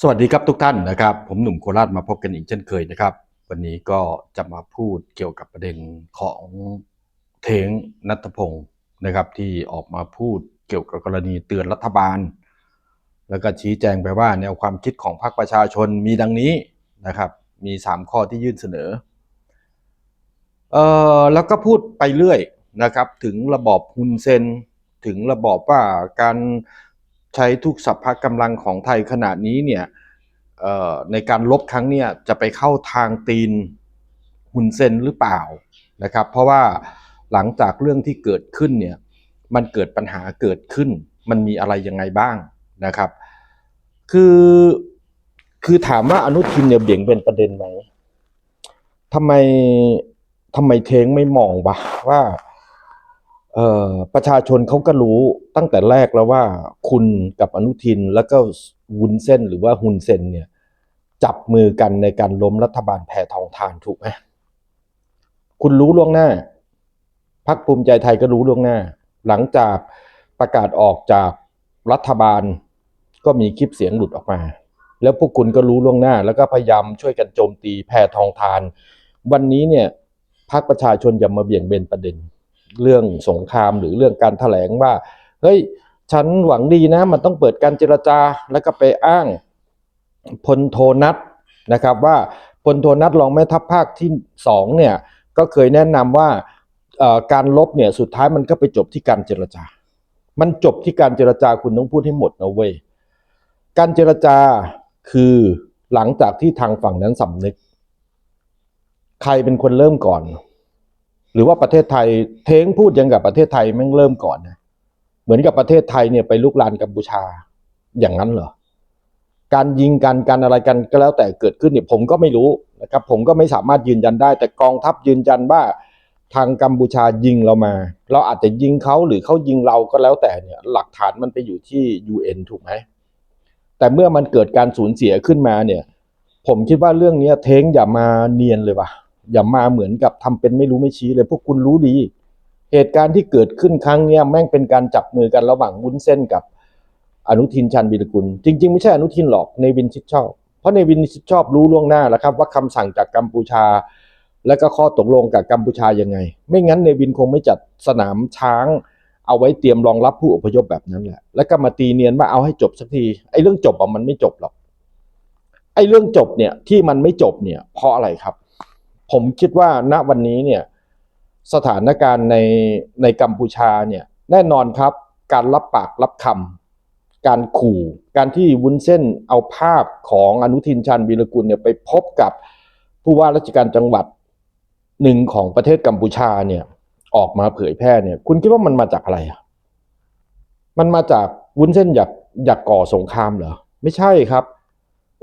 สวัสดีครับทุกท่านนะครับ ผมหนุ่มโคราชมาพบกันอีกเช่นเคยนะครับ วันนี้ก็จะมาพูดเกี่ยวกับประเด็นของเทงนัทพงศ์นะครับที่ออกมาพูดเกี่ยวกับกรณีเตือนรัฐบาล แล้วก็ชี้แจงไปว่าแนวความคิดของพรรคประชาชนมีดังนี้นะครับ มี 3 ข้อที่ยื่นเสนอเอ่อแล้วก็พูดไปเรื่อยนะครับ ถึงระบอบฮุนเซนถึงระบอบว่าการ ใช้ทุกสัพพะกำลังของไทยขณะนี้เนี่ยในการลบครั้งเนี่ยจะไปเข้าทางตีนฮุนเซนหรือเปล่านะครับ เพราะว่าหลังจากเรื่องที่เกิดขึ้นเนี่ยมันเกิดปัญหาเกิดขึ้น มันมีอะไรยังไงบ้างนะครับ คือคือถามว่าอนุทินเนี่ยเบี่ยงเป็นประเด็นไหมทำไมทำไมเทงไม่มองวะว่าเอ่อ ประชาชนเขาก็รู้ตั้งแต่แรกแล้วว่าคุณกับอนุทินแล้วก็วุนเส้นหรือว่าฮุนเซนเนี่ยจับมือกันในการล้มรัฐบาลแพทองทานถูกไหมคุณรู้ล่วงหน้าพักภูมิใจไทยก็รู้ล่วงหน้า หลังจากประกาศออกจากรัฐบาลก็มีคลิปเสียงหลุดออกมา แล้วพวกคุณก็รู้ล่วงหน้า แล้วก็พยายามช่วยกันโจมตีแพทองทาน วันนี้เนี่ยพรรคประชาชนอย่ามาเบี่ยงเบนประเด็น เรื่องสงครามหรือเรื่องการถแถลงว่าเฮ้ยฉันหวังดีนะ มันต้องเปิดการเจรจาแล้วก็ไปอ้างพลโทนัทนะครับว่าพลโทนัทรองแม่ทัพภาคที่สองเนี่ยก็เคยแนะนำว่าการลบเนี่ยสุดท้ายมันก็ไปจบที่การเจรจา มันจบที่การเจรจาคุณต้องพูดให้หมดนะเว้ยการเจรจาคือหลังจากที่ทางฝั่งนั้นสำนึก ใครเป็นคนเริ่มก่อน หรือว่าประเทศไทยเท้งพูดยังกับประเทศไทยแม่งเริ่มก่อนนะเหมือนกับประเทศไทยเนี่ยไปลุกลานกัมพูชาอย่างนั้นเหรอการยิงกันการอะไรกันก็แล้วแต่เกิดขึ้นเนี่ยผมก็ไม่รู้นะครับ ผมก็ไม่สามารถยืนยันได้ แต่กองทัพยืนยันว่าทางกัมพูชายิงเรามา เราอาจจะยิงเขาหรือเขายิงเราก็แล้วแต่เนี่ย หลักฐานมันไปอยู่ที่ UN ถูกไหมแต่เมื่อมันเกิดการสูญเสียขึ้นมาเนี่ย ผมคิดว่าเรื่องนี้เท้งอย่ามาเนียนเลยว่ะ อย่ามาเหมือนกับทำเป็นไม่รู้ไม่ชี้เลยพวกคุณรู้ดี เหตุการณ์ที่เกิดขึ้นครั้งเนี้ยแม่งเป็นการจับมือกันระหว่างวุ้นเส้นกับอนุทินชาญวีรกุล จริง ๆ ไม่ใช่อนุทินหรอกเนวินชิดชอบ เพราะเนวินชิดชอบรู้ล่วงหน้าแล้วครับ ว่าคำสั่งจากกัมพูชา และก็ข้อตกลงกับกัมพูชายังไง ไม่งั้นเนวินคงไม่จัดสนามช้าง เอาไว้เตรียมรองรับผู้อพยพแบบนั้นแหละ แล้วก็มาตีเนียนว่าเอาให้จบสักทีไอ้เรื่องจบอะมันไม่จบหรอกไอ้เรื่องจบเนี่ยที่มันไม่จบเนี่ยเพราะอะไรครับ ผมคิดว่าณวันนี้เนี่ยสถานการณ์ในในกัมพูชาเนี่ยแน่นอนครับ การรับปากรับคำการขู่ การที่วุ้นเส้นเอาภาพของอนุทินชาญวีรกุลเนี่ยไปพบกับผู้ว่าราชการจังหวัดหนึ่งของประเทศกัมพูชาเนี่ยออกมาเผยแพร่เนี่ย คุณคิดว่ามันมาจากอะไรอะมันมาจากวุ้นเส้นอยากอยากก่อสงครามเหรอไม่ใช่ครับ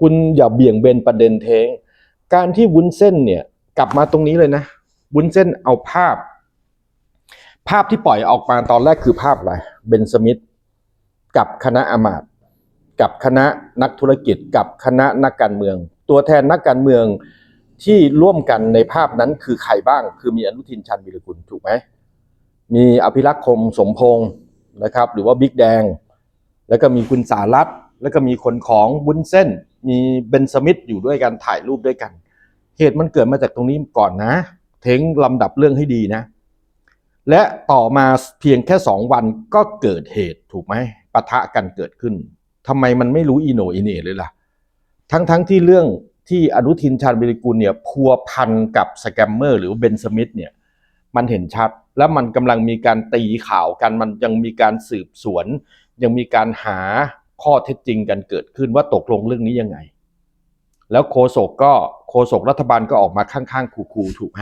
คุณอย่าเบี่ยงเบนประเด็นเทงการที่วุ้นเส้นเนี่ย กลับมาตรงนี้เลยนะวุ้นเส้นเอาภาพ ภาพที่ปล่อยออกมาตอนแรกคือภาพอะไรเบนสมิธกับคณะอามาตกับคณะนักธุรกิจกับคณะนักการเมือง ตัวแทนนักการเมืองที่ร่วมกันในภาพนั้นคือใครบ้าง คือมีอนุทินชาญวีรกุลถูกไหมมีอภิรักษ์คมสมพงศ์นะครับ หรือว่าบิ๊กแดง แล้วก็มีคุณสารัตแล้วก็มีคนของวุ้นเส้น มีเบนสมิธอยู่ด้วยกันถ่ายรูปด้วยกัน เหตุมันเกิดมาจากตรงนี้ก่อนนะ เทงลำดับเรื่องให้ดีนะ และต่อมาเพียงแค่สองวันก็เกิดเหตุถูกไหมปะทะกันเกิดขึ้นทำไมมันไม่รู้อีโนอีเน่เลยล่ะ ทั้งทั้งที่เรื่องที่อนุทินชาญวิริกุลเนี่ยพัวพันกับสแกมเมอร์หรือเบนสมิธเนี่ยมันเห็นชัด แล้วมันกำลังมีการตีข่าวกันมันยังมีการสืบสวน ยังมีการหาข้อเท็จจริงกันเกิดขึ้นว่าตกลงเรื่องนี้ยังไง แล้วโคศกก็ โคศกรัฐบาลก็ออกมาข้างๆคู่ๆถูกไหม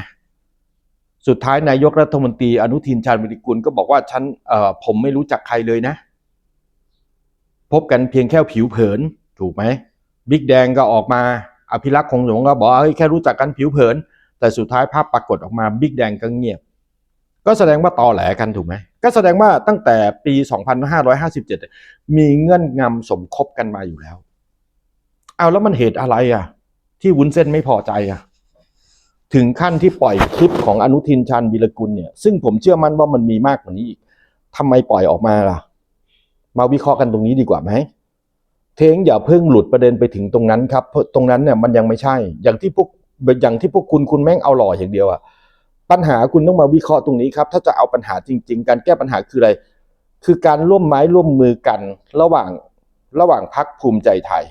สุดท้ายนายกรัฐมนตรีอนุทินชาญวิริกุลก็บอกว่าฉันเอ่อผมไม่รู้จักใครเลยนะ พบกันเพียงแค่ผิวเผินถูกไหมบิ๊กแดงก็ออกมาอภิรักษ์คงสงก็บอกเฮ้ยแค่รู้จักกันผิวเผิน แต่สุดท้ายภาพปรากฏออกมาบิ๊กแดงก็เงียบ ก็แสดงว่าตอแหลกันถูกไหมก็แสดงว่าตั้งแต่ปี 2557 มีเงื่อนงำสมคบกันมาอยู่แล้ว เอาแล้วมันเหตุอะไรอะ ที่วุ้นเส้นไม่พอใจอะถึงขั้นที่ปล่อยคลิปของอนุทินชาญวีรกุลเนี่ยซึ่งผมเชื่อมั่นว่ามันมีมากกว่านี้อีกทำไมปล่อยออกมาล่ะ มาวิเคราะห์กันตรงนี้ดีกว่าไหมเทเทงอย่าเพิ่งหลุดประเด็นไปถึงตรงนั้นครับเพราะตรงนั้นเนี่ยมันยังไม่ใช่ อย่างที่พวกอย่างที่พวกคุณคุณแม่งเอาหล่ออย่างเดียวอะปัญหาคุณต้องมาวิเคราะห์ตรงนี้ครับ ถ้าจะเอาปัญหาจริง ๆ การแก้ปัญหาคืออะไร คือการร่วมไม้ร่วมมือกัน ระหว่างระหว่างพักภูมิใจไทย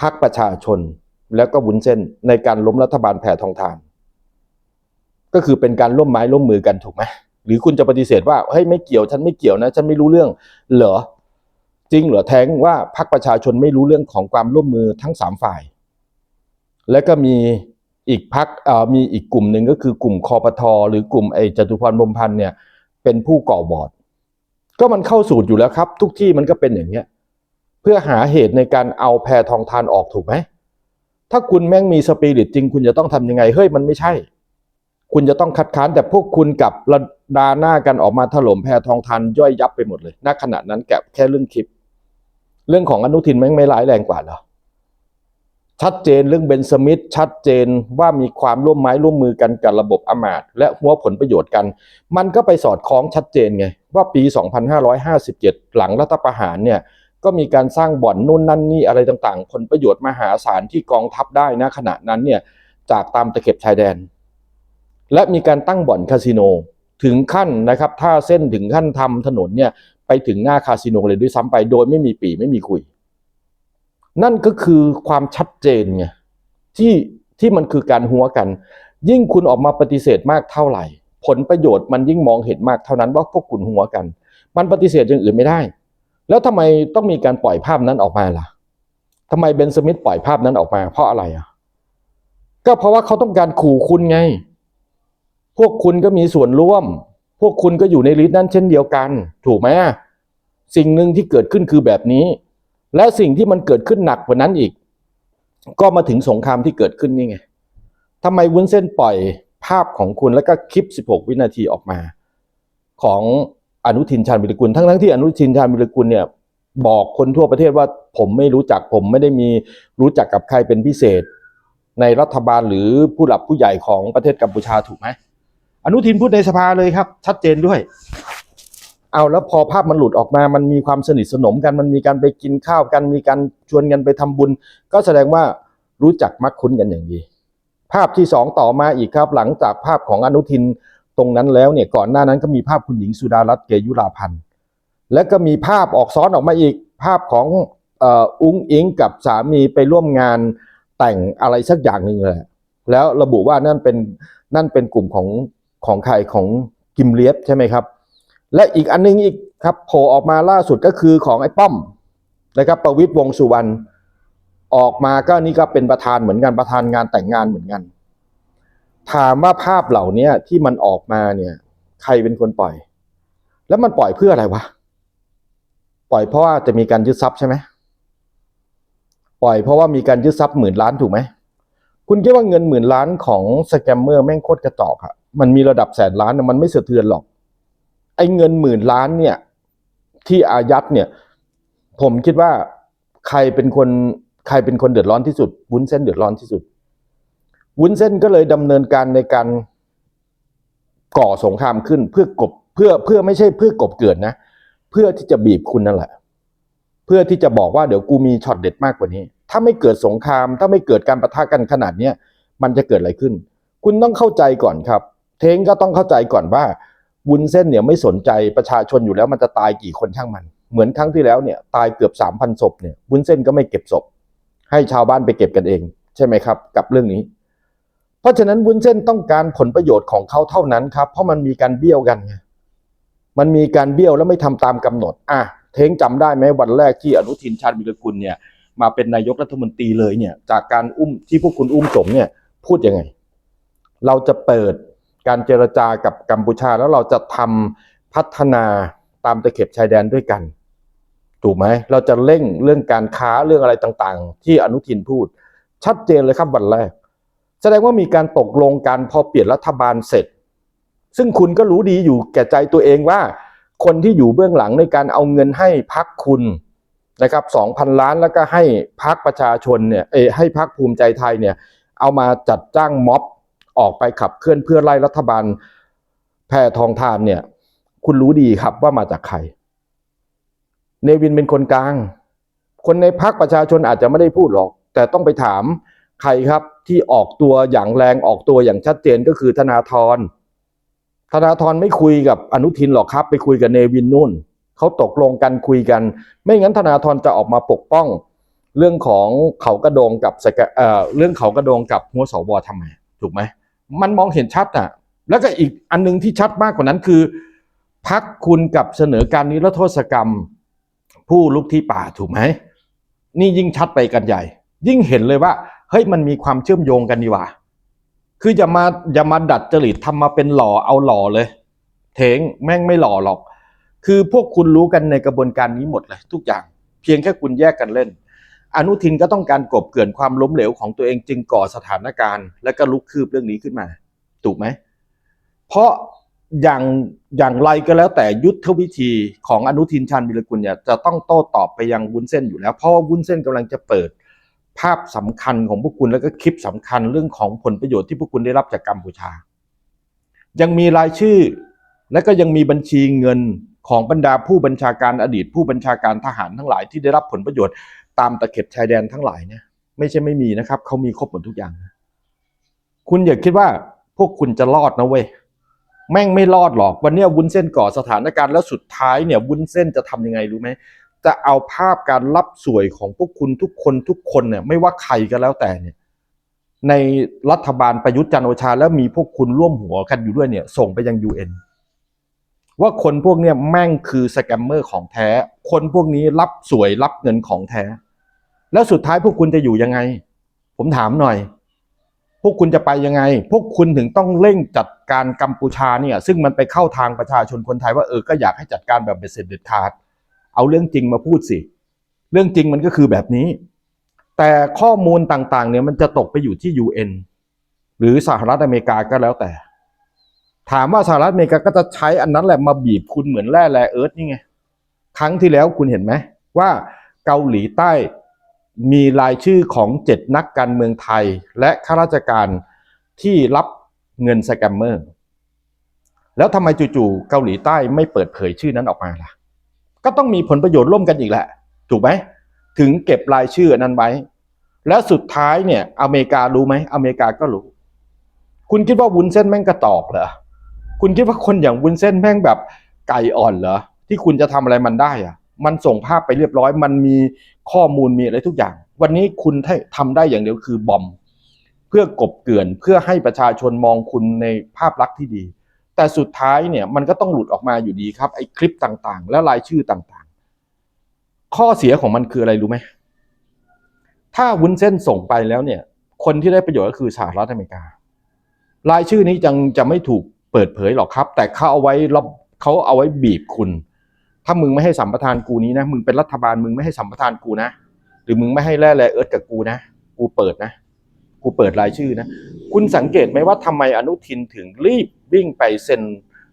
พักประชาชน แล้วก็วุ้นเส้นในการล้มรัฐบาลแผ่ทองทาน ก็คือเป็นการร่วมไม้ร่วมมือกันถูกไหมหรือคุณจะปฏิเสธว่าเฮ้ยไม่เกี่ยวฉันไม่เกี่ยวนะ ฉันไม่รู้เรื่องเหรอจริงเหรอแท้งว่าพรรคประชาชนไม่รู้เรื่องของความร่วมมือทั้งสามฝ่าย และก็มีอีกพักมีอีกกลุ่มหนึ่งก็คือกลุ่มคอปทอหรือกลุ่มไอจตุพรบมพันธ์เนี่ย เป็นผู้ก่อบอร์ดก็มันเข้าสูตรอยู่แล้วครับ ทุกที่มันก็เป็นอย่างเงี้ยเพื่อหาเหตุในการเอาแพรทองทานออกถูกไหม ถ้าคุณแม่งมีสปิริตจริง คุณจะต้องทำยังไง เฮ้ยมันไม่ใช่ คุณจะต้องคัดค้านแต่พวกคุณกับระดาหน้ากันออกมาถล่มแพทองทานย่อยยับไปหมดเลยณขณะนั้นแกแค่เรื่องคลิป เรื่องของอนุทินแม่งไม่ร้ายแรงกว่าหรอชัดเจนเรื่องเบนสมิธชัดเจนว่ามีความร่วมไม้ร่วมมือกันกับระบบอมาตย์และหัวผลประโยชน์กัน มันก็ไปสอดคล้องชัดเจนไง ว่าปี 2557 หลังรัฐประหารเนี่ย ก็มีการสร้างบ่อนนู่นนั่นนี่อะไรต่างๆ ผลประโยชน์มหาศาลที่กองทัพได้นะขณะนั้นเนี่ยจากตามตะเข็บชายแดน และมีการตั้งบ่อนคาสิโนถึงขั้นนะครับถ้าเส้นถึงขั้นทำถนนเนี่ยไปถึงหน้าคาสิโนเลยด้วยซ้ำไป โดยไม่มีปีไม่มีคุย นั่นก็คือความชัดเจนไงที่ที่มันคือการหัวกัน ยิ่งคุณออกมาปฏิเสธมากเท่าไหร่ ผลประโยชน์มันยิ่งมองเห็นมากเท่านั้นว่าพวกคุณหัวกัน มันปฏิเสธอย่างอื่นไม่ได้ แล้วทำไมต้องมีการปล่อยภาพนั้นออกมาล่ะทำไมเบนสมิธปล่อยภาพนั้นออกมา เพราะอะไรอะ ก็เพราะว่าเขาต้องการขู่คุณไง พวกคุณก็มีส่วนร่วม พวกคุณก็อยู่ในลิสต์นั้นเช่นเดียวกัน ถูกไหมสิ่งหนึ่งที่เกิดขึ้นคือแบบนี้ และสิ่งที่มันเกิดขึ้นหนักกว่านั้นอีก ก็มาถึงสงครามที่เกิดขึ้นนี่ไงทำไมวุ้นเส้นปล่อยภาพของคุณแล้วก็คลิป 16 วินาทีออกมา ของ อนุทินชาญวิรกุลทั้งทั้งๆที่อนุทินชาญวิรกุลเนี่ยบอกคนทั่วประเทศว่าผมไม่รู้จักผมไม่ได้มีรู้จักกับใครเป็นพิเศษ ในรัฐบาลหรือผู้หลักผู้ใหญ่ของประเทศกัมพูชาถูกไหมอนุทินพูดในสภาเลยครับ ชัดเจนด้วย เอาแล้วพอภาพมันหลุดออกมา มันมีความสนิทสนมกันมันมีการไปกินข้าวกัน มีการชวนกันไปทำบุญ ก็แสดงว่ารู้จักมักคุ้นกันอย่างดี ภาพที่สองต่อมาอีกครับ หลังจากภาพของอนุทิน ตรงนั้นแล้วเนี่ยก่อนหน้านั้นก็มีภาพคุณหญิงสุดารัตน์เกยุราพันธ์และก็มีภาพออกซ้อนออกมาอีกภาพของอุ้งอิงกับสามีไปร่วมงานแต่งอะไรสักอย่างหนึ่งเลยแล้วระบุว่านั่นเป็นนั่นเป็นกลุ่มของของใครของกิมเลียบใช่ไหมครับ และอีกอันนึงอีกครับโผล่ออกมาล่าสุดก็คือของไอ้ป้อมนะครับประวิตรวงสุวรรณออกมาก็นี่ก็เป็นประธานเหมือนกันประธานงานแต่งงานเหมือนกัน ถามว่าภาพเหล่านี้ที่มันออกมาเนี่ย ใครเป็นคนปล่อย แล้วมันปล่อยเพื่ออะไรวะ ปล่อยเพราะว่าจะมีการยึดทรัพย์ใช่ไหมปล่อยเพราะว่ามีการยึดทรัพย์หมื่นล้านถูกไหมคุณคิดว่าเงินหมื่นล้านของสแกมเมอร์แม่งโคตรกระจอกอะมันมีระดับแสนล้านมันไม่สะเทือนหรอก ไอ้เงินหมื่นล้านเนี่ย ที่อายัดเนี่ย ผมคิดว่าใครเป็นคนใครเป็นคนเดือดร้อนที่สุดวุ้นเส้นเดือดร้อนที่สุด วุ้นเส้นก็เลยดำเนินการในการก่อสงครามขึ้นเพื่อกบเพื่อเพื่อไม่ใช่เพื่อกบเกิดนะ เพื่อที่จะบีบคุณนั่นแหละ เพื่อที่จะบอกว่าเดี๋ยวกูมีช็อตเด็ดมากกว่านี้ ถ้าไม่เกิดสงคราม ถ้าไม่เกิดการประทะกันขนาดเนี้ยมันจะเกิดอะไรขึ้น คุณต้องเข้าใจก่อนครับ เทงก็ต้องเข้าใจก่อนว่าวุ้นเส้นเนี่ยไม่สนใจประชาชนอยู่แล้วมันจะตายกี่คนช่างมัน เหมือนครั้งที่แล้วเนี่ยตายเกือบสามพันศพเนี่ยวุ้นเส้นก็ไม่เก็บศพ ให้ชาวบ้านไปเก็บกันเอง ใช่ไหมครับ กับเรื่องนี้ เพราะฉะนั้นวุ้นเส้นต้องการผลประโยชน์ของเขาเท่านั้นครับ เพราะมันมีการเบี้ยวกันไงมันมีการเบี้ยวแล้วไม่ทำตามกำหนด อะเทงจำได้ไหมวันแรกที่อนุทินชาญวิรกุลเนี่ย มาเป็นนายกรัฐมนตรีเลยเนี่ย จากการอุ้มที่พวกคุณอุ้มสมเนี่ย พูดยังไง เราจะเปิดการเจรจากับกัมพูชาแล้วเราจะทำพัฒนาตามตะเข็บชายแดนด้วยกัน ถูกไหม เราจะเร่งเรื่องการค้าเรื่องอะไรต่างๆ ที่อนุทินพูด ชัดเจนเลยครับวันแรก แสดงว่ามีการตกลงกันพอเปลี่ยนรัฐบาลเสร็จ ซึ่งคุณก็รู้ดีอยู่แก่ใจตัวเองว่า คนที่อยู่เบื้องหลังในการเอาเงินให้พักคุณนะครับสองพันล้านแล้วก็ให้พักประชาชนเนี่ยเอให้พักภูมิใจไทยเนี่ยเอามาจัดจ้างม็อบออกไปขับเคลื่อนเพื่อไล่รัฐบาลแพทองทานเนี่ย คุณรู้ดีครับว่ามาจากใคร เนวินเป็นคนกลาง คนในพักประชาชนอาจจะไม่ได้พูดหรอก แต่ต้องไปถามใครครับ ที่ออกตัวอย่างแรงออกตัวอย่างชัดเจนก็คือธนาธรธนาธรไม่คุยกับอนุทินหรอกครับ ไปคุยกับเนวินนุ่นเขาตกลงกันคุยกัน ไม่งั้นธนาธรจะออกมาปกป้อง เรื่องของเขากระโดงกับเอ่อเรื่องเขากระโดงกับหัวสวทำไมถูกไหมมันมองเห็นชัดอะ แล้วก็อีกอันหนึงที่ชัดมากกว่านั้นคือพักคุณกับเสนอการนิรโทษกรรม ผู้ลุกที่ป่าถูกไหมนี่ยิ่งชัดไปกันใหญ่ ยิ่งเห็นเลยว่า เฮ้ยมันมีความเชื่อมโยงกันดีว่า คืออย่ามาอย่ามาดัดจริตทำมาเป็นหล่อเอาหล่อเลย เถงแม่งไม่หล่อหรอก คือพวกคุณรู้กันในกระบวนการนี้หมดเลย ทุกอย่าง เพียงแค่คุณแยกกันเล่น อนุทินก็ต้องการกบเกลื่อนความล้มเหลวของตัวเองจึงก่อสถานการณ์ และก็ลุกคืบเรื่องนี้ขึ้นมา ถูกไหม เพราะอย่างอย่างไรก็แล้วแต่ยุทธวิธีของอนุทินชาญวิรกุลเนี่ยจะต้องโต้ตอบไปยังวุ้นเส้นอยู่แล้ว เพราะว่าวุ้นเส้นกำลังจะเปิด ภาพสำคัญของพวกคุณแล้วก็คลิปสำคัญเรื่องของผลประโยชน์ที่พวกคุณได้รับจากกัมพูชา ยังมีรายชื่อ และก็ยังมีบัญชีเงินของบรรดาผู้บัญชาการอดีต ผู้บัญชาการทหารทั้งหลายที่ได้รับผลประโยชน์ตามตะเข็บชายแดนทั้งหลายเนี่ยไม่ใช่ไม่มีนะครับเขามีครบหมดทุกอย่าง คุณอย่าคิดว่าพวกคุณจะรอดนะเว้ยแม่งไม่รอดหรอกวันนี้วุ้นเส้นก่อสถานการณ์แล้วสุดท้ายเนี่ยวุ้นเส้นจะทำยังไงรู้ไหม จะเอาภาพการรับสวยของพวกคุณทุกคนทุกคนเนี่ยไม่ว่าใครก็แล้วแต่เนี่ยในรัฐบาลประยุทธ์จันโอชา แล้วมีพวกคุณร่วมหัวกันอยู่ด้วยเนี่ยส่งไปยัง UN ว่าคนพวกเนี้ยแม่งคือสแกมเมอร์ของแท้ คนพวกนี้รับสวยรับเงินของแท้ แล้วสุดท้ายพวกคุณจะอยู่ยังไง ผมถามหน่อย พวกคุณจะไปยังไง พวกคุณถึงต้องเร่งจัดการกัมพูชาเนี่ย ซึ่งมันไปเข้าทางประชาชนคนไทยว่าเออก็อยากให้จัดการแบบเบ็ดเสร็จเด็ดขาด เอาเรื่องจริงมาพูดสิ เรื่องจริงมันก็คือแบบนี้ แต่ข้อมูลต่างๆ เนี่ยมันจะตกไปอยู่ที่ UN หรือสหรัฐอเมริกาก็แล้วแต่ ถามว่าสหรัฐอเมริกาก็จะใช้อันนั้นแหละมาบีบคุณเหมือนแร่แรเอิร์ธนี่ไง ครั้งที่แล้วคุณเห็นไหมว่าเกาหลีใต้มีรายชื่อของเจ็ดนักการเมืองไทย และข้าราชการที่รับเงินสแกมเมอร์ แล้วทำไมจู่ๆเกาหลีใต้ไม่เปิดเผยชื่อนั้นออกมาล่ะ ก็ต้องมีผลประโยชน์ร่วมกันอีกแหละ ถูกไหมถึงเก็บรายชื่อนั้นไว้ แล้วสุดท้ายเนี่ยอเมริการู้ไหมอเมริกาก็รู้ คุณคิดว่าวุ้นเส้นแม่งกระตอกเหรอคุณคิดว่าคนอย่างวุ้นเส้นแม่งแบบไก่อ่อนเหรอที่คุณจะทำอะไรมันได้อะมันส่งภาพไปเรียบร้อย มันมีข้อมูลมีอะไรทุกอย่าง วันนี้คุณทำได้อย่างเดียวคือบอม เพื่อกบเกลื่อนเพื่อให้ประชาชนมองคุณในภาพลักษณ์ที่ดี แต่สุดท้ายเนี่ยมันก็ต้องหลุดออกมาอยู่ดีครับไอ้คลิปต่างๆ และรายชื่อต่างๆ ข้อเสียของมันคืออะไรรู้ไหมถ้าวุ้นเส้นส่งไปแล้วเนี่ย คนที่ได้ประโยชน์ก็คือสหรัฐอเมริกา รายชื่อนี้ยังจะไม่ถูกเปิดเผยหรอกครับ แต่เขาเอาไว้รอบเขาเอาไว้บีบคุณ ถ้ามึงไม่ให้สัมปทานกูนี้นะมึงเป็นรัฐบาลมึงไม่ให้สัมปทานกูนะหรือมึงไม่ให้แร่แร่เอิร์ธกับกูนะกูเปิดนะ กูเปิดรายชื่อนะ คุณสังเกตไหมว่าทำไมอนุทินถึงรีบ วิ่งไปเซ็น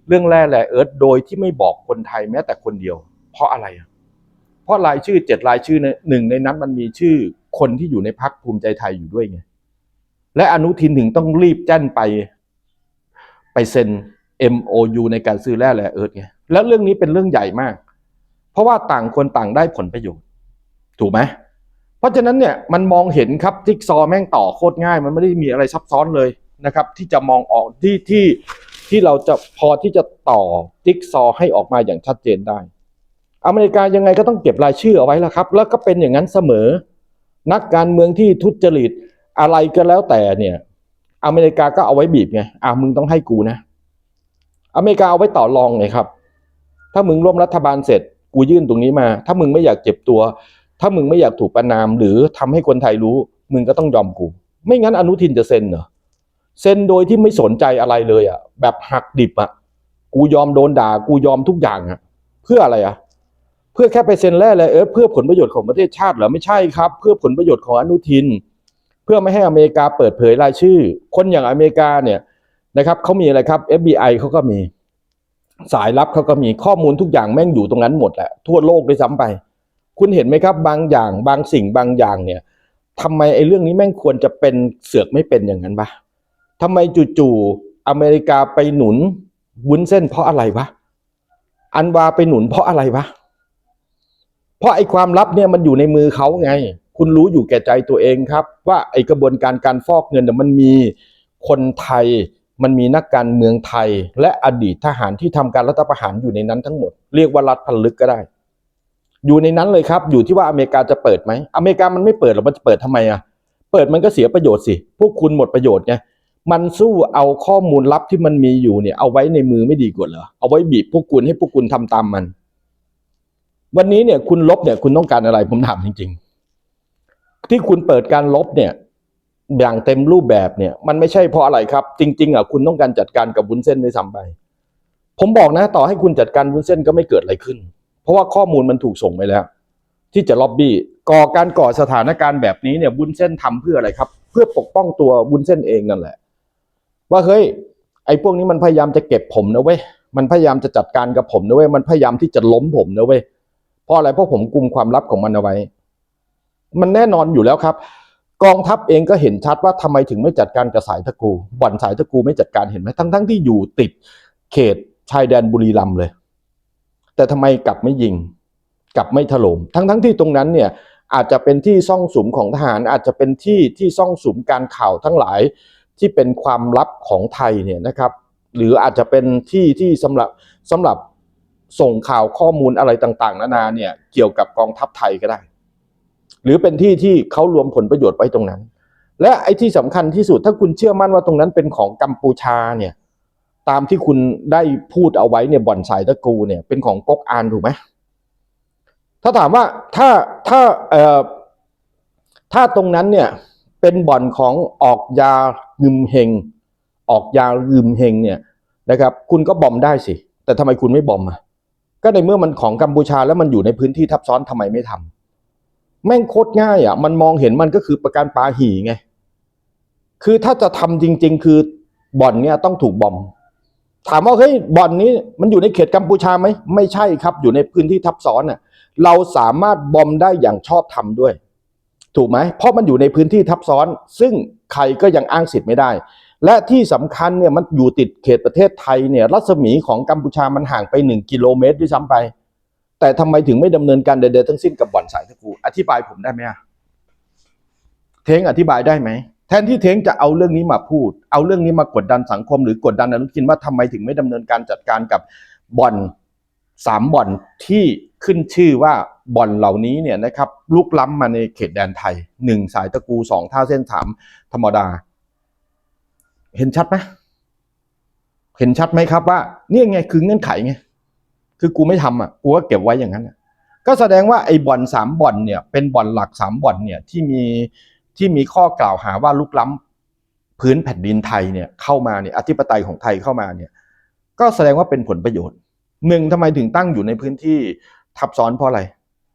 เรื่องแร่แร่เอิร์ธโดยที่ไม่บอกคนไทยแม้แต่คนเดียว เพราะอะไร เพราะรายชื่อเจ็ดรายชื่อนี่หนึ่งในนั้นมันมีชื่อคนที่อยู่ในพักภูมิใจไทยอยู่ด้วยไงและอนุทินถึงต้องรีบแจ้นไปไปเซ็น MOU ในการซื้อแร่แร่เอิร์ธไงแล้วเรื่องนี้เป็นเรื่องใหญ่มาก เพราะว่าต่างคนต่างได้ผลประโยชน์ ถูกไหมเพราะฉะนั้นเนี่ยมันมองเห็นครับจิ๊กซอแม่งต่อโคตรง่าย มันไม่ได้มีอะไรซับซ้อนเลยนะครับ ที่จะมองออกที่ที่ ที่เราจะพอที่จะต่อจิ๊กซอว์ให้ออกมาอย่างชัดเจนได้ อเมริกายังไงก็ต้องเก็บรายชื่อเอาไว้แล้วครับ แล้วก็เป็นอย่างนั้นเสมอ นักการเมืองที่ทุจริตอะไรก็แล้วแต่เนี่ย อเมริกาก็เอาไว้บีบไงอะมึงต้องให้กูนะ อเมริกาเอาไว้ต่อรองไงครับ ถ้ามึงร่วมรัฐบาลเสร็จกูยื่นตรงนี้มา ถ้ามึงไม่อยากเจ็บตัว ถ้ามึงไม่อยากถูกประนาม หรือทำให้คนไทยรู้ มึงก็ต้องยอมกู ไม่งั้นอนุทินจะเซ็นเหรอ เซ็นโดยที่ไม่สนใจอะไรเลยอะ แบบหักดิบอะ กูยอมโดนด่า กูยอมทุกอย่างอะ เพื่ออะไรอะ เพื่อแค่ไปเซ็นแร่เลยเออเพื่อผลประโยชน์ของประเทศชาติเหรอไม่ใช่ครับ เพื่อผลประโยชน์ของอนุทิน เพื่อไม่ให้อเมริกาเปิดเผยรายชื่อ คนอย่างอเมริกาเนี่ยนะครับเขามีอะไรครับ FBI เขาก็มีสายลับเขาก็มีข้อมูลทุกอย่างแม่งอยู่ตรงนั้นหมดแหละทั่วโลกด้วยซ้ำไป คุณเห็นไหมครับ บางอย่างบางสิ่งบางอย่างเนี่ยทำไมไอ้เรื่องนี้แม่งควรจะเป็นเสือกไม่เป็นอย่างนั้นปะ ทำไมจู่ๆอเมริกาไปหนุนวุ้นเส้นเพราะอะไรวะ อันวาไปหนุนเพราะอะไรวะ เพราะไอ้ความลับเนี่ยมันอยู่ในมือเขาไง คุณรู้อยู่แก่ใจตัวเองครับ ว่าไอ้กระบวนการการฟอกเงินเนี่ยมันมีคนไทย มันมีนักการเมืองไทย และอดีตทหารที่ทำการรัฐประหารอยู่ในนั้นทั้งหมด เรียกว่ารัฐพันลึกก็ได้ อยู่ในนั้นเลยครับ อยู่ที่ว่าอเมริกาจะเปิดไหมอเมริกามันไม่เปิดหรอกมันจะเปิดทำไมอะเปิดมันก็เสียประโยชน์สิ พวกคุณหมดประโยชน์ไง มันสู้เอาข้อมูลลับที่มันมีอยู่เนี่ย เอาไว้ในมือไม่ดีกว่าเหรอเอาไว้บีบพวกคุณให้พวกคุณทำตามมัน วันนี้เนี่ย คุณลบเนี่ย คุณต้องการอะไรผมถามจริง ๆ ที่คุณเปิดการลบเนี่ย อย่างเต็มรูปแบบเนี่ย มันไม่ใช่เพราะอะไรครับ จริง ๆอะคุณต้องการจัดการกับวุ้นเส้นด้วยซ้ำไป ผมบอกนะ ต่อให้คุณจัดการวุ้นเส้นก็ไม่เกิดอะไรขึ้น เพราะว่าข้อมูลมันถูกส่งไปแล้ว ที่จะล็อบบี้ก่อการก่อสถานการณ์แบบนี้เนี่ยวุ้นเส้นทำเพื่ออะไรครับ เพื่อปกป้องตัววุ้นเส้นเองนั่นแหละ ว่าเฮ้ยไอ้พวกนี้มันพยายามจะเก็บผมนะเว้ยมันพยายามจะจัดการกับผมนะเว้ยมันพยายามที่จะล้มผมนะเว้ยเพราะอะไรเพราะผมกุมความลับของมันเอาไว้ มันแน่นอนอยู่แล้วครับ กองทัพเองก็เห็นชัดว่าทำไมถึงไม่จัดการกับสายตะกูบ่อนสายตะกูไม่จัดการเห็นไหมทั้งทั้งที่อยู่ติดเขตชายแดนบุรีรัมย์เลย แต่ทำไมกลับไม่ยิง กลับไม่ถลม่มทั้งทั้งที่ตรงนั้นเนี่ยอาจจะเป็นที่ซ่องสุมของทหารอาจจะเป็นที่ที่ซ่องสุมการข่าวทั้งหลาย ที่เป็นความลับของไทยเนี่ยนะครับหรืออาจจะเป็นที่ที่สำหรับสำหรับส่งข่าวข้อมูลอะไรต่าง ๆ นานาเนี่ยเกี่ยวกับกองทัพไทยก็ได้ หรือเป็นที่ที่เขารวมผลประโยชน์ไว้ตรงนั้น และไอ้ที่สำคัญที่สุดถ้าคุณเชื่อมั่นว่าตรงนั้นเป็นของกัมพูชาเนี่ยตามที่คุณได้พูดเอาไว้เนี่ยบ่อนสายตะกูเนี่ยเป็นของก๊กอานถูกไหมถ้าถามว่าถ้าถ้าเอ่อถ้าตรงนั้นเนี่ย เป็นบ่อนของออกยาลืมเฮงออกยาลืมเฮงเนี่ยนะครับ คุณก็บอมได้สิ แต่ทำไมคุณไม่บอมอะก็ในเมื่อมันของกัมพูชาแล้วมันอยู่ในพื้นที่ทับซ้อนทำไมไม่ทำแม่งโคตรง่ายอะ มันมองเห็นมันก็คือประการปาหีไง คือถ้าจะทำจริง ๆ คือบ่อนเนี่ยต้องถูกบอม ถามว่าเฮ้ยบ่อนนี้มันอยู่ในเขตกัมพูชาไหมไม่ใช่ครับ อยู่ในพื้นที่ทับซ้อนน่ะเราสามารถบอมได้อย่างชอบธรรมด้วย ถูกไหมเพราะมันอยู่ในพื้นที่ทับซ้อน ซึ่งใครก็ยังอ้างสิทธิ์ไม่ได้ และที่สำคัญเนี่ยมันอยู่ติดเขตประเทศไทยเนี่ยรัศมีของกัมพูชามันห่างไปหนึ่งกิโลเมตรด้วยซ้ำไป แต่ทำไมถึงไม่ดำเนินการใดๆทั้งสิ้นกับบ่อนสายตะกูอธิบายผมได้ไหมอะเท้งอธิบายได้ไหมแทนที่เท้งจะเอาเรื่องนี้มาพูด เอาเรื่องนี้มากดดันสังคมหรือกดดันอนุทินว่าทำไมถึงไม่ดำเนินการจัดการกับบ่อนสามบ่อนที่ ขึ้นชื่อว่าบ่อนเหล่านี้เนี่ยนะครับลุกล้ำมาในเขตแดนไทยหนึ่งสายตะกูสองท่าเส้นสามธรรมดา เห็นชัดไหมเห็นชัดไหมครับว่าเนี่ยไงคือเงื่อนไขไงคือกูไม่ทำอะกูก็เก็บไว้อย่างนั้นก็แสดงว่าไอ้บ่อนสามบ่อนเนี่ยเป็นบ่อนหลักสามบ่อนเนี่ยที่มีที่มีข้อกล่าวหาว่าลุกล้ำพื้นแผ่นดินไทยเนี่ยเข้ามาเนี่ยอธิปไตยของไทยเข้ามาเนี่ยก็แสดงว่าเป็นผลประโยชน์หนึ่งทำไมถึงตั้งอยู่ในพื้นที่ ทับซ้อนเพราะอะไร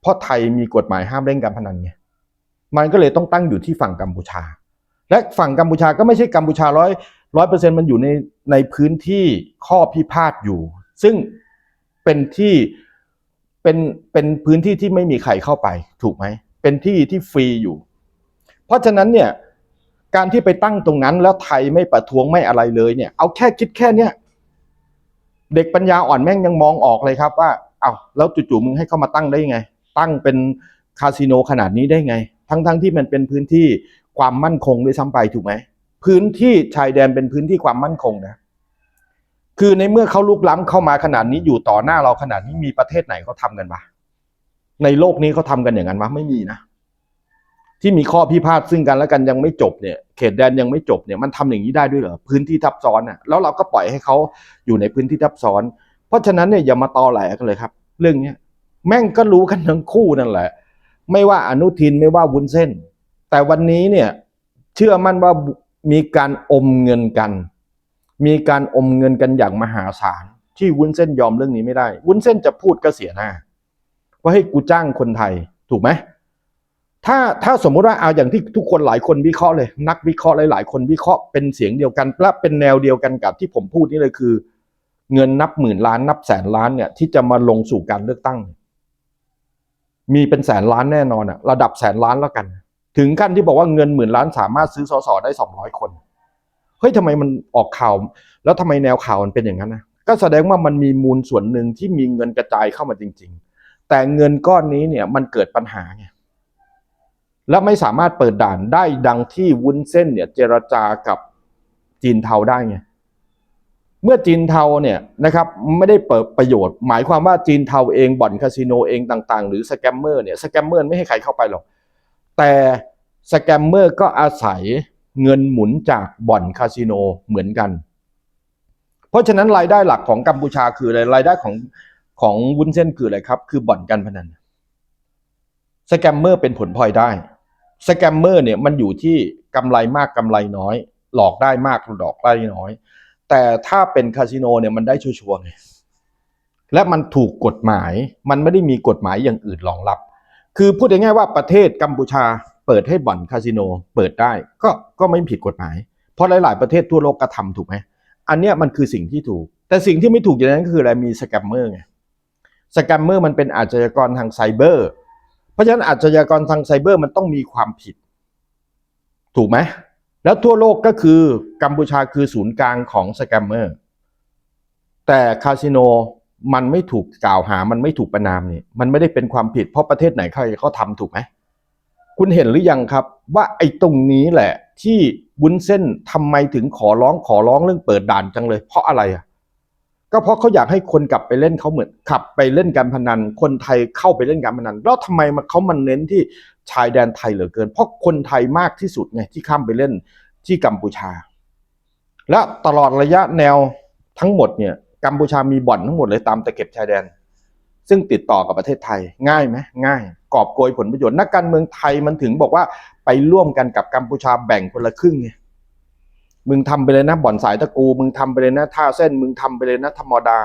เพราะไทยมีกฎหมายห้ามเล่นการพนันไงมันก็เลยต้องตั้งอยู่ที่ฝั่งกัมพูชา และฝั่งกัมพูชาก็ไม่ใช่กัมพูชาร้อยร้อยเปอร์เซ็นต์มันอยู่ในในพื้นที่ข้อพิพาทอยู่ ซึ่งเป็นที่เป็นเป็นพื้นที่ที่ไม่มีใครเข้าไป ถูกไหมเป็นที่ที่ฟรีอยู่ เพราะฉะนั้นเนี่ยการที่ไปตั้งตรงนั้นแล้วไทยไม่ประท้วงไม่อะไรเลยเนี่ย เอาแค่คิดแค่เนี้ยเด็กปัญญาอ่อนแม่งยังมองออกเลยครับว่า อา้าแล้วจู่ๆมึงให้เข้ามาตั้งได้ยังไง ตั้งเป็นคาสิโนขนาดนี้ได้ไง ทั้งๆทที่มันเป็นพื้นที่ความมั่นคงด้วยซ้ำไปถูกไหมพื้นที่ชายแดนเป็นพื้นที่ความมั่นคงนะคือในเมื่อเขาลุกล้ำเข้ามาขนาดนี้อยู่ต่อหน้าเราขนาดนี้มีประเทศไหนเขาทำกันปะในโลกนี้เขาทำกันอย่างนั้นปะไม่มีนะที่มีข้อพิพาทซึ่งกันและกันยังไม่จบเนี่ยเขตแดนยังไม่จบเนี่ยมันทำอย่างนี้ได้ด้วยเหรอพื้นที่ทับซ้อนอะแล้วเราก็ปล่อยให้เขาอยู่ในพื้นที่ทับซ้อน ราะฉะนั้นเนี่ยอย่ามาตอแหลกันเลยครับ เรื่องเนี้ยแม่งก็รู้กันทั้งคู่นั่นแหละ ไม่ว่าอนุทินไม่ว่าวุ้นเส้น แต่วันนี้เนี่ยเชื่อมั่นว่ามีการอมเงินกัน มีการอมเงินกันอย่างมหาศาล ที่วุ้นเส้นยอมเรื่องนี้ไม่ได้ วุ้นเส้นจะพูดก็เสียหน้า ว่าให้กูจ้างคนไทยถูกไหมถ้าถ้าสมมุติว่าเอาอย่างที่ทุกคนหลายคนวิเคราะห์เลย นักวิเคราะห์หลาย ๆ คนวิเคราะห์เป็นเสียงเดียวกันและเป็นแนวเดียวกันกับที่ผมพูดนี่เลยคือ เงินนับหมื่นล้านนับแสนล้านเนี่ยที่จะมาลงสู่การเลือกตั้ง มีเป็นแสนล้านแน่นอนอะระดับแสนล้านแล้วกัน ถึงขั้นที่บอกว่าเงินหมื่นล้านสามารถซื้อสสได้สองร้อยคนเฮ้ยทำไมมันออกข่าว แล้วทำไมแนวข่าวมันเป็นอย่างนั้นนะก็แสดงว่ามันมีมูลส่วนหนึ่งที่มีเงินกระจายเข้ามาจริง ๆ แต่เงินก้อนนี้เนี่ยมันเกิดปัญหาไงและไม่สามารถเปิดด่านได้ดังที่วุ้นเส้นเนี่ยเจรจากับจีนเทาได้ไง เมื่อจีนเทาเนี่ยนะครับไม่ได้เปิดประโยชน์ หมายความว่าจีนเทาเองบ่อนคาสิโนเองต่างๆ หรือสแกมเมอร์เนี่ยสแกมเมอร์ไม่ให้ใครเข้าไปหรอกแต่สแกมเมอร์ก็อาศัยเงินหมุนจากบ่อนคาสิโนเหมือนกัน เพราะฉะนั้นรายได้หลักของกัมพูชาคืออะไรรายได้ของของวุ้นเส้นคืออะไรครับ คือบ่อนการพนันสแกมเมอร์เป็นผลพลอยได้สแกมเมอร์เนี่ยมันอยู่ที่กำไรมากกำไรน้อย หลอกได้มากหลอกได้น้อย แต่ถ้าเป็นคาสิโนเนี่ยมันได้ชัวร์ๆไงและมันถูกกฎหมาย มันไม่ได้มีกฎหมายอย่างอื่นรองรับ คือพูดง่ายๆว่าประเทศกัมพูชาเปิดให้บ่อนคาสิโนเปิดได้ก็ก็ไม่ผิดกฎหมาย เพราะหลาย ๆ ประเทศทั่วโลกกระทำถูกไหมอันเนี้ยมันคือสิ่งที่ถูก แต่สิ่งที่ไม่ถูกอย่างนั้นคืออะไรมีสแกมเมอร์ไงสแกมเมอร์มันเป็นอาชญากรทางไซเบอร์ เพราะฉะนั้นอาชญากรทางไซเบอร์มันต้องมีความผิด ถูกไหม แล้วทั่วโลกก็คือกัมพูชาคือศูนย์กลางของสแกมเมอร์แต่คาสิโนมันไม่ถูกกล่าวหา มันไม่ถูกประนามนี่มันไม่ได้เป็นความผิดเพราะประเทศไหนเขาเขาทำถูกไหมคุณเห็นหรือยังครับ ว่าไอ้ตรงนี้แหละ ที่บุ้นเส้นทำไมถึงขอร้องขอร้องเรื่องเปิดด่านจังเลย เพราะอะไรอะ ก็เพราะเขาอยากให้คนกลับไปเล่นเขาเหมือนขับไปเล่นการพนัน คนไทยเข้าไปเล่นการพนัน แล้วทำไมมันเขามันเน้นที่ชายแดนไทยเหลือเกิน เพราะคนไทยมากที่สุดไงที่ข้ามไปเล่นที่กัมพูชา และตลอดระยะแนวทั้งหมดเนี่ยกัมพูชามีบ่อนทั้งหมดเลยตามตะเข็บชายแดน ซึ่งติดต่อกับประเทศไทย ง่ายไหมง่าย กอบโกยผลประโยชน์นักการเมืองไทยมันถึงบอกว่าไปร่วมกันกับกัมพูชาแบ่งคนละครึ่งไง มึงทำไปเลยนะบ่อนสายตะกู มึงทำไปเลยนะท่าเส้น มึงทำไปเลยนะธรรมดา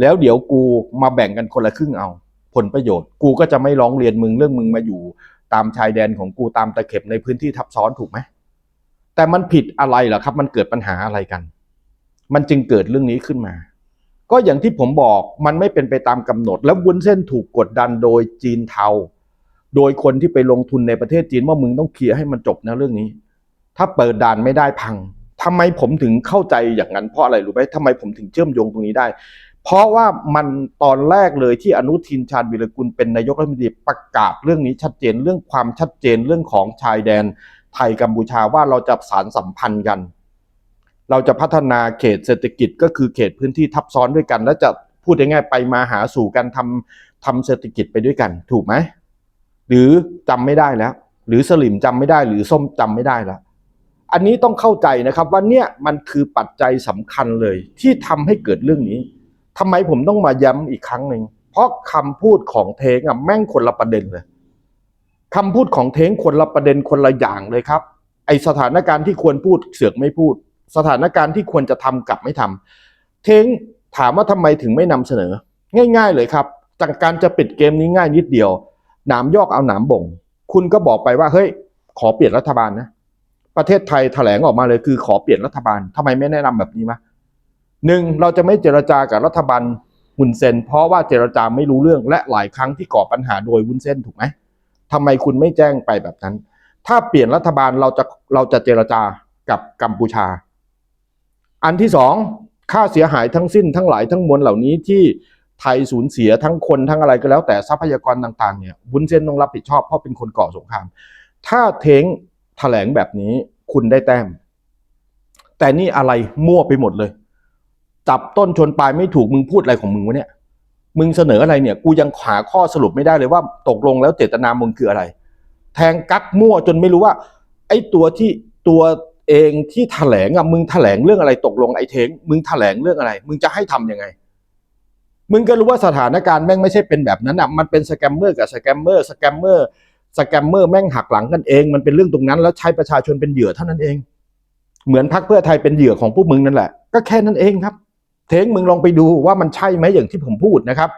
แล้วเดี๋ยวกูมาแบ่งกันคนละครึ่งเอา ผลประโยชน์ กูก็จะไม่ร้องเรียนมึงเรื่องมึงมาอยู่ ตามชายแดนของกูตามตะเข็บในพื้นที่ทับซ้อนถูกไหมแต่มันผิดอะไรเหรอครับ มันเกิดปัญหาอะไรกัน มันจึงเกิดเรื่องนี้ขึ้นมา ก็อย่างที่ผมบอกมันไม่เป็นไปตามกำหนด แล้ววุ้นเส้นถูกกดดันโดยจีนเทา โดยคนที่ไปลงทุนในประเทศจีนว่ามึงต้องเคลียร์ให้มันจบนะเรื่องนี้ ถ้าเปิดด่านไม่ได้พังทำไมผมถึงเข้าใจอย่างนั้นเพราะอะไรรู้ไหมทำไมผมถึงเชื่อมโยงตรงนี้ได้ เพราะว่ามันตอนแรกเลยที่อนุทินชาญวิรกุลเป็นนายกรัฐมนตรีประกาศเรื่องนี้ชัดเจนเรื่องความชัดเจนเรื่องของชายแดนไทยกัมพูชาว่าเราจะสารสัมพันธ์กัน เราจะพัฒนาเขตเศรษฐกิจก็คือเขตพื้นที่ทับซ้อนด้วยกัน และจะพูดง่ายๆไปมาหาสู่กันทำทำเศรษฐกิจไปด้วยกัน ถูกไหมหรือจำไม่ได้แล้ว หรือสลิมจำไม่ได้ หรือส้มจำไม่ได้แล้ว อันนี้ต้องเข้าใจนะครับว่าเนี่ยมันคือปัจจัยสำคัญเลยที่ทำให้เกิดเรื่องนี้ทำไมผมต้องมาย้ำอีกครั้งหนึ่งเพราะคำพูดของเทงอะแม่งคนละประเด็นเลยคำพูดของเทงคนละประเด็นคนละอย่างเลยครับ ไอสถานการณ์ที่ควรพูดเสือกไม่พูด สถานการณ์ที่ควรจะทำกลับไม่ทำเทงถามว่าทำไมถึงไม่นำเสนอ ง่าย ๆเลยครับจากการจะปิดเกมนี้ง่ายนิดเดียวหนามยอกเอาหนามบ่ง คุณก็บอกไปว่าเฮ้ยขอเปลี่ยนรัฐบาลนะ ประเทศไทยแถลงออกมาเลยคือขอเปลี่ยนรัฐบาลทำไมไม่แนะนำแบบนี้มะหนึ่งเราจะไม่เจรจากับรัฐบาลวุนเซนเพราะว่าเจรจาไม่รู้เรื่องและหลายครั้งที่ก่อปัญหาโดยวุนเซนถูกไหมทำไมคุณไม่แจ้งไปแบบนั้น ถ้าเปลี่ยนรัฐบาลเราจะเราจะเจรจากับกัมพูชา อันที่สองค่าเสียหายทั้งสิ้นทั้งหลายทั้งมวลเหล่านี้ที่ไทยสูญเสียทั้งคนทั้งอะไรก็แล้วแต่ทรัพยากรต่างๆเนี่ยวุ้นเส้นต้องรับผิดชอบเพราะเป็นคนก่อสงคราม ถ้าเทง แถลงแบบนี้คุณได้แต้ม แต่นี่อะไรมั่วไปหมดเลย จับต้นชนปลายไม่ถูกมึงพูดอะไรของมึงวะเนี่ย มึงเสนออะไรเนี่ย กูยังหาข้อสรุปไม่ได้เลยว่าตกลงแล้วเจตนามึงคืออะไร แทงกักมั่วจนไม่รู้ว่า ไอ้ตัวที่ตัวเองที่แถลงอะมึงแถลงเรื่องอะไรตกลงไอ้เทงมึงแถลงเรื่องอะไร มึงจะให้ทำยังไง มึงก็รู้ว่าสถานการณ์แม่งไม่ใช่เป็นแบบนั้นอะมันเป็นสแกมเมอร์กับสแกมเมอร์สแกมเมอร์ สแกมเมอร์แม่งหักหลังกันเอง มันเป็นเรื่องตรงนั้น แล้วใช้ประชาชนเป็นเหยื่อเท่านั้นเอง เหมือนพักเพื่อไทยเป็นเหยื่อของพวกมึงนั่นแหละ ก็แค่นั้นเองครับ เทงมึงลองไปดูว่ามันใช่ไหมอย่างที่ผมพูดนะครับ